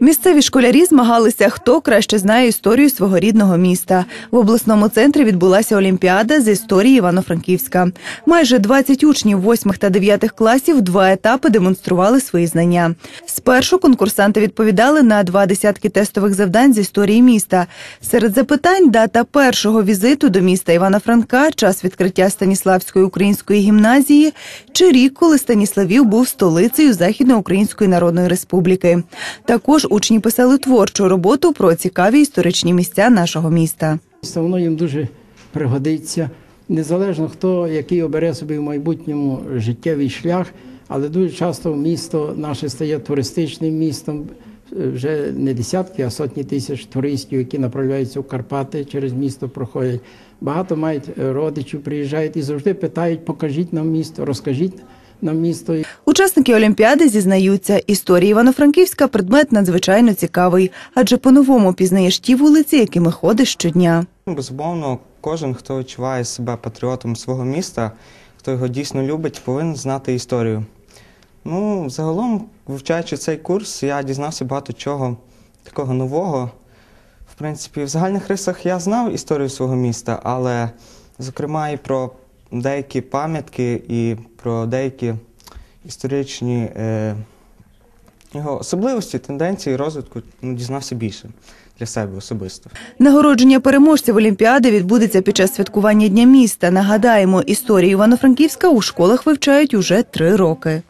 Місцеві школярі змагалися, хто краще знає історію свого рідного міста. В обласному центрі відбулася олімпіада з історії Івано-Франківська. Майже 20 учнів 8 та 9 класів два етапи демонстрували свої знання. Спершу конкурсанти відповідали на два десятки тестових завдань з історії міста. Серед запитань дата першого візиту до міста Івано-Франка, час відкриття Станіславської української гімназії чи рік, коли Станіславів був столицею Західноукраїнської Народної Республіки. Також учні писали творчу роботу про цікаві історичні місця нашого міста. Все воно їм дуже пригодиться. Незалежно хто який обере собі в майбутньому життєвий шлях, але дуже часто місто наше стає туристичним містом. Вже не десятки, а сотні тисяч туристів, які направляються в Карпати через місто проходять. Багато мають е, родичів, приїжджають і завжди питають: покажіть нам місто, розкажіть нам місто. Учасники Олімпіади зізнаються, історія Івано-Франківська предмет надзвичайно цікавий, адже по-новому пізнаєш ті вулиці, якими ходиш щодня. Безумовно, кожен, хто відчуває себе патріотом свого міста, хто його дійсно любить, повинен знати історію. Ну, загалом, вивчаючи цей курс, я дізнався багато чого такого нового. В принципі, в загальних рисах я знав історію свого міста, але, зокрема, і про деякі пам'ятки, і про деякі історичні е, його особливості, тенденції розвитку ну, дізнався більше для себе особисто. Нагородження переможців Олімпіади відбудеться під час святкування Дня міста. Нагадаємо, історію Івано-Франківська у школах вивчають уже три роки.